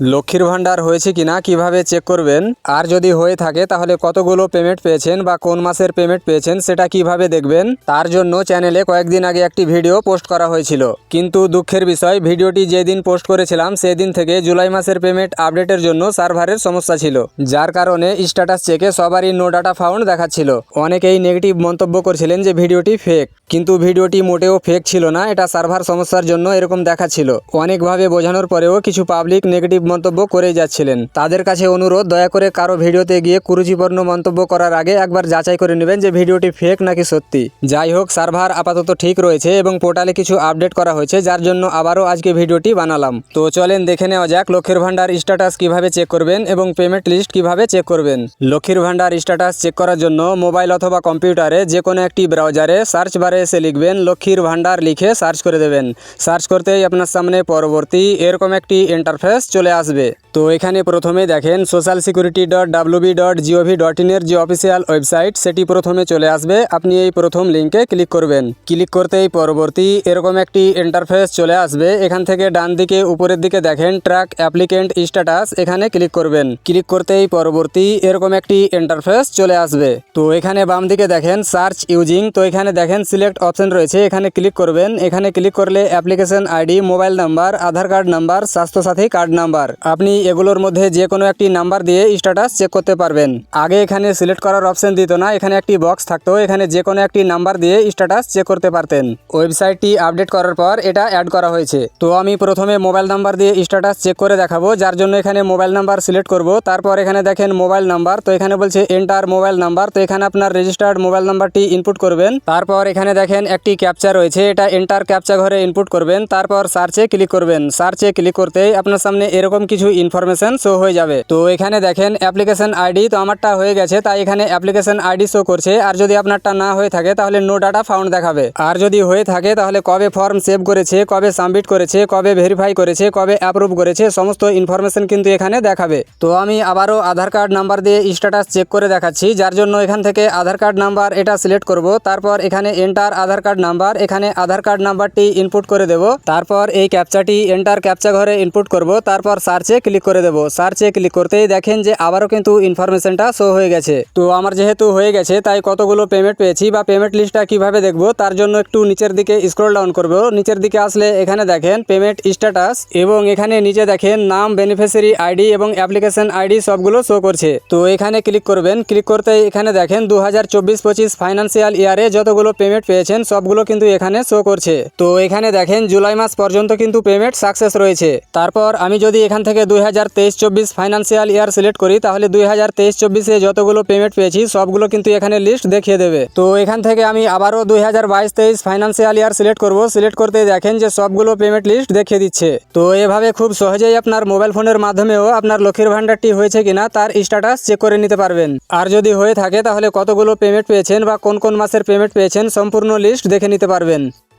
লক্ষ্মীর ভাণ্ডার হয়েছে কিনা, কীভাবে চেক করবেন? আর যদি হয়ে থাকে, তাহলে কতগুলো পেমেন্ট পেয়েছেন বা কোন মাসের পেমেন্ট পেয়েছেন, সেটা কীভাবে দেখবেন? তার জন্য চ্যানেলে কয়েকদিন আগে একটি ভিডিও পোস্ট করা হয়েছিল। কিন্তু দুঃখের বিষয়, ভিডিওটি যেদিন পোস্ট করেছিলাম, সেদিন থেকে জুলাই মাসের পেমেন্ট আপডেটের জন্য সার্ভারের সমস্যা ছিল। যার কারণে স্ট্যাটাস চেকে সবারই নো ডাটা ফাউন্ড দেখাচ্ছিল। অনেকেই নেগেটিভ মন্তব্য করছিলেন যে ভিডিওটি ফেক কিন্তু ভিডিওটি মোটেও ফেক ছিল না, এটা সার্ভার সমস্যার জন্য এরকম দেখাচ্ছিল। অনেকভাবে বোঝানোর পরেও কিছু পাবলিক নেগেটিভ মন্তব্য করেই যাচ্ছিলেন। তাদের কাছে অনুরোধ, দয়া করে কারও ভিডিওতে গিয়ে কুরুচিপূর্ণ মন্তব্য করার আগে একবার যাচাই করে নেবেন যে ভিডিওটি ফেক নাকি সত্যি। যাই হোক, সার্ভার আপাতত ঠিক রয়েছে এবং পোর্টালে কিছু আপডেট করা হয়েছে, যার জন্য আবারও আজকে ভিডিওটি বানালাম। তো চলেন দেখে নেওয়া যাক লক্ষ্মীর ভান্ডার স্ট্যাটাস কীভাবে চেক করবেন এবং পেমেন্ট লিস্ট কীভাবে চেক করবেন। লক্ষ্মীর ভান্ডার স্ট্যাটাস চেক করার জন্য মোবাইল অথবা কম্পিউটারে যে কোনো একটি ব্রাউজারে সার্চ বারে এসে লিখবেন, লক্ষ্মীর ভান্ডার লিখে সার্চ করে দেবেন। সার্চ করতেই আপনার সামনে পরবর্তী এরকম একটি ইন্টারফেস চলে আসবে। তো এখানে প্রথমে দেখেন social security dot WB dot GOV dot ইনের যে অফিসিয়াল ওয়েবসাইট সেটি প্রথমে চলে আসবে। আপনি এই প্রথম লিঙ্কে ক্লিক করবেন। ক্লিক করতেই পরবর্তী এরকম একটি ইন্টারফেস চলে আসবে। এখান থেকে ডান দিকে, উপরের দিকে দেখেন ট্র্যাক অ্যাপ্লিকেন্ট স্ট্যাটাস এখানে ক্লিক করবেন। ক্লিক করতেই পরবর্তী এরকম একটি ইন্টারফেস চলে আসবে। তো এখানে বাম দিকে দেখেন সার্চ ইউজিং তো এখানে দেখেন সিলেক্ট অপশন রয়েছে। এখানে ক্লিক করবেন। এখানে ক্লিক করলে application ID mobile number Aadhaar card number Swasthyasathi card number আপনি এগুলোর মধ্যে যে কোনো একটি নাম্বার দিয়ে স্ট্যাটাস চেক করতে পারবেন। আগে এখানে সিলেক্ট করার অপশন দিত না, এখানে একটি বক্স থাকতো, এখানে যে কোনো একটি নাম্বার দিয়ে স্ট্যাটাস চেক করতে পারতেন। ওয়েবসাইটটি আপডেট করার পর এটা অ্যাড করা হয়েছে। তো আমি প্রথমে মোবাইল নাম্বার দিয়ে স্ট্যাটাস চেক করে দেখাবো, যার জন্য এখানে মোবাইল নাম্বার সিলেক্ট করব। তারপর এখানে দেখেন মোবাইল নাম্বার, তো এখানে বলছে এন্টার মোবাইল নাম্বার, তো এখানে আপনার রেজিস্টার্ড মোবাইল নাম্বারটি ইনপুট করবেন। তারপর এখানে দেখেন একটি ক্যাপচা রয়েছে, এটা এন্টার ক্যাপচা ঘরে ইনপুট করবেন। তারপর সার্চে ক্লিক করবেন। সার্চে ক্লিক করতেই আপনার সামনে এরকম কিছু ইনফরমেশন শো হয়ে যাবে। তো এখানে দেখেন অ্যাপ্লিকেশন আইডি তো আমারটা হয়ে গেছে, তাই এখানে অ্যাপ্লিকেশন আইডি শো করছে। আর যদি আপনারটা না হয়ে থাকে, তাহলে নো ডাটা ফাউন্ড দেখাবে। আর যদি হয়ে থাকে, তাহলে কবে ফর্ম সেভ করেছে, কবে সাবমিট করেছে, কবে ভেরিফাই করেছে, কবে অ্যাপ্রুভ করেছে, সমস্ত ইনফরমেশন কিন্তু এখানে দেখাবে। তো আমি আবারও আধার কার্ড নাম্বার দিয়ে স্ট্যাটাস চেক করে দেখাচ্ছি। যার জন্য এখান থেকে আধার কার্ড নাম্বার এটা সিলেক্ট করব। তারপর এখানে এন্টার আধার কার্ড নাম্বার এখানে আধার কার্ড নাম্বারটি ইনপুট করে দেব। তারপর এই ক্যাপচাটি এন্টার ক্যাপচা ঘরে ইনপুট করব। তারপর সার্চে ক্লিক করে দেবো। সার্চে ক্লিক করতেই দেখেন যে আবারও কিন্তু ইনফরমেশনটা শো হয়ে গেছে। তো আমার যেহেতু হয়ে গেছে, তাই কতগুলো পেমেন্ট পেয়েছি বা পেমেন্ট লিস্টটা কীভাবে দেখব, তার জন্য একটু নিচের দিকে স্ক্রল ডাউন করব। নিচের দিকে আসলে এখানে দেখেন পেমেন্ট স্ট্যাটাস এবং এখানে নিচে দেখেন নাম বেনিফিশিয়ারি আইডি এবং অ্যাপ্লিকেশন আইডি সবগুলো শো করছে। তো এখানে ক্লিক করবেন। ক্লিক করতে এখানে দেখেন দু হাজার চব্বিশ পঁচিশ ফাইন্যান্সিয়াল ইয়ারে যতগুলো পেমেন্ট পেয়েছেন, সবগুলো কিন্তু এখানে শো করছে। তো এখানে দেখেন জুলাই মাস পর্যন্ত কিন্তু পেমেন্ট সাকসেস রয়েছে। তারপর আমি যদি এখান থেকে দুই হাজার তেইশ চব্বিশ ফাইন্যান্সিয়াল ইয়ার সিলেক্ট করি, তাহলে দুই হাজার তেইশ চব্বিশে যতগুলো পেমেন্ট পেয়েছি, সবগুলো কিন্তু এখানে লিস্ট দেখিয়ে দেবে। তো এখান থেকে আমি আবারও দুই হাজার বাইশ তেইশ ফাইন্যান্সিয়াল ইয়ার সিলেক্ট করব। সিলেক্ট করতে দেখেন যে সবগুলো পেমেন্ট লিস্ট দেখিয়ে দিচ্ছে। তো এভাবে খুব সহজেই আপনার মোবাইল ফোনের মাধ্যমেও আপনার লক্ষ্মীর ভান্ডারটি হয়েছে কিনা, তার স্ট্যাটাস চেক করে নিতে পারবেন। আর যদি হয়ে থাকে, তাহলে কতগুলো পেমেন্ট পেয়েছেন বা কোন কোন মাসের পেমেন্ট পেয়েছেন, সম্পূর্ণ লিস্ট দেখে নিতে পারবেন।